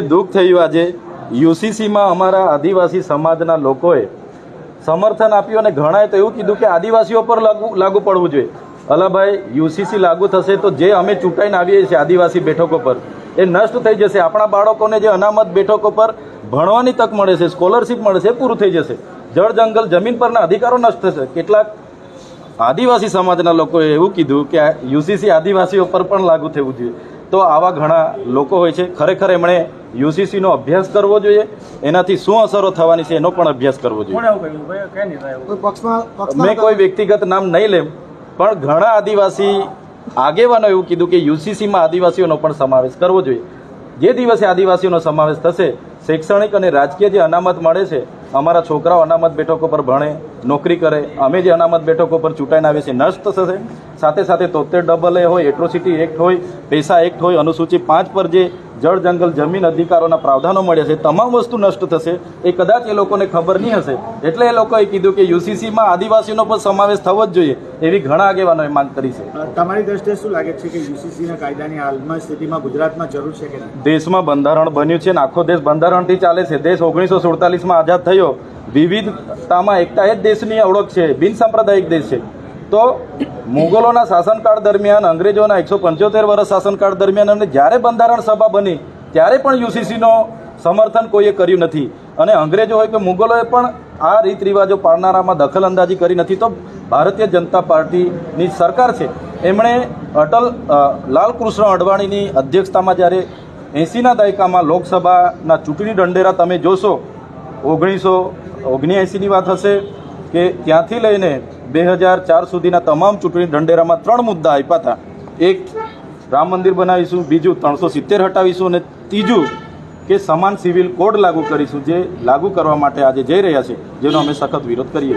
દુઃખ થયું આજે. યુસીસીમાં અમારા આદિવાસી સમાજના લોકોએ સમર્થન આપ્યું અને ઘણાએ તો એવું કીધું કે આદિવાસીઓ પર લાગુ લાગુ પડવું જોઈએ. અલાભાઈ યુસીસી લાગુ થશે તો જે અમે ચૂંટાઈને આવીએ છીએ આદિવાસી બેઠકો પર, એ નષ્ટ થઈ જશે. આપણા બાળકોને જે અનામત બેઠકો પર ભણવાની તક મળે છે, સ્કોલરશિપ મળે છે પૂરું થઈ જશે. જળ, જંગલ, જમીન પરના અધિકારો નષ્ટ થશે. કેટલાક આદિવાસી સમાજના લોકોએ એવું કીધું કે યુસીસી આદિવાસીઓ પર પણ લાગુ થવું જોઈએ. તો આવા ઘણા લોકો હોય છે. ખરેખર એમણે યુસીસીનો અભ્યાસ કરવો જોઈએ. એનાથી શું અસરો થવાની છે એનો પણ અભ્યાસ કરવો જોઈએ. મેં કોઈ વ્યક્તિગત નામ નહીં લેમ પણ ઘણા આદિવાસી આગેવાનો એવું કીધું કે યુસીસીમાં આદિવાસીઓનો પણ સમાવેશ કરવો જોઈએ. જે દિવસે આદિવાસીઓનો સમાવેશ થશે શૈક્ષણિક અને રાજકીય જે અનામત મળે છે અમારા છોકરાઓ અનામત બેઠકો પર ભણે નોકરી કરે અમે જે અનામત બેઠકો પર ચૂંટાઈને આવીએ છીએ નષ્ટ થશે. સાથે સાથે તોતેર ડબલ એ હોય એટ્રોસિટી એક્ટ હોય પૈસા એક્ટ હોય અનુસૂચિ પાંચ પર જે જળ જંગલ જમીન અધિકારોના પ્રાવધાનો મળ્યા છે તમામ વસ્તુ નષ્ટ થશે. એ કદાચ એ લોકોને ખબર નહીં હશે. એટલે એ લોકોએ કીધું કે યુસીસીમાં આદિવાસીનો પણ સમાવેશ થવો જ જોઈએ એવી ઘણા આગેવાનોએ માંગ કરી છે. તમારી દ્રષ્ટિએ શું લાગે છે કે યુસીસીના કાયદાની હાલમાં સ્થિતિમાં ગુજરાતમાં જરૂર છે કે દેશમાં બંધારણ બન્યું છે અને આખો દેશ બંધારણથી ચાલે છે. દેશ ઓગણીસો સુડતાલીસમાં આઝાદ થયો. વિવિધતામાં એકતા એ જ દેશની ઓળખ છે, બિન સાંપ્રદાયિક દેશ છે. તો મુગલોના શાસનકાળ દરમિયાન, અંગ્રેજોના એકસો પંચોતેર વર્ષ શાસનકાળ દરમિયાન અને જ્યારે બંધારણ સભા બની, ત્યારે પણ યુસીસીનો સમર્થન કોઈએ કર્યું નથી. અને અંગ્રેજો હોય કે મુગલોએ પણ આ રીત રિવાજો પાળનારામાં દખલ અંદાજી કરી નથી. તો ભારતીય જનતા પાર્ટીની સરકાર છે. એમણે અટલ લાલકૃષ્ણ અડવાણીની અધ્યક્ષતામાં જ્યારે એંસીના દાયકામાં લોકસભાના ચૂંટણી દંડેરા તમે જોશો, ઓગણીસો ઓગણ્યાએંસીની વાત હશે કે ત્યાંથી લઈને બે હજાર ચાર સુધીના તમામ ચૂંટણી ઢંઢેરામાં ત્રણ મુદ્દા આપ્યા હતા. એક, રામ મંદિર બનાવીશું. બીજું, ત્રણસો સિત્તેર હટાવીશું. અને ત્રીજું, કે સમાન સિવિલ કોડ લાગુ કરીશું, જે લાગુ કરવા માટે આજે જઈ રહ્યા છે, જેનો અમે સખત વિરોધ કરીએ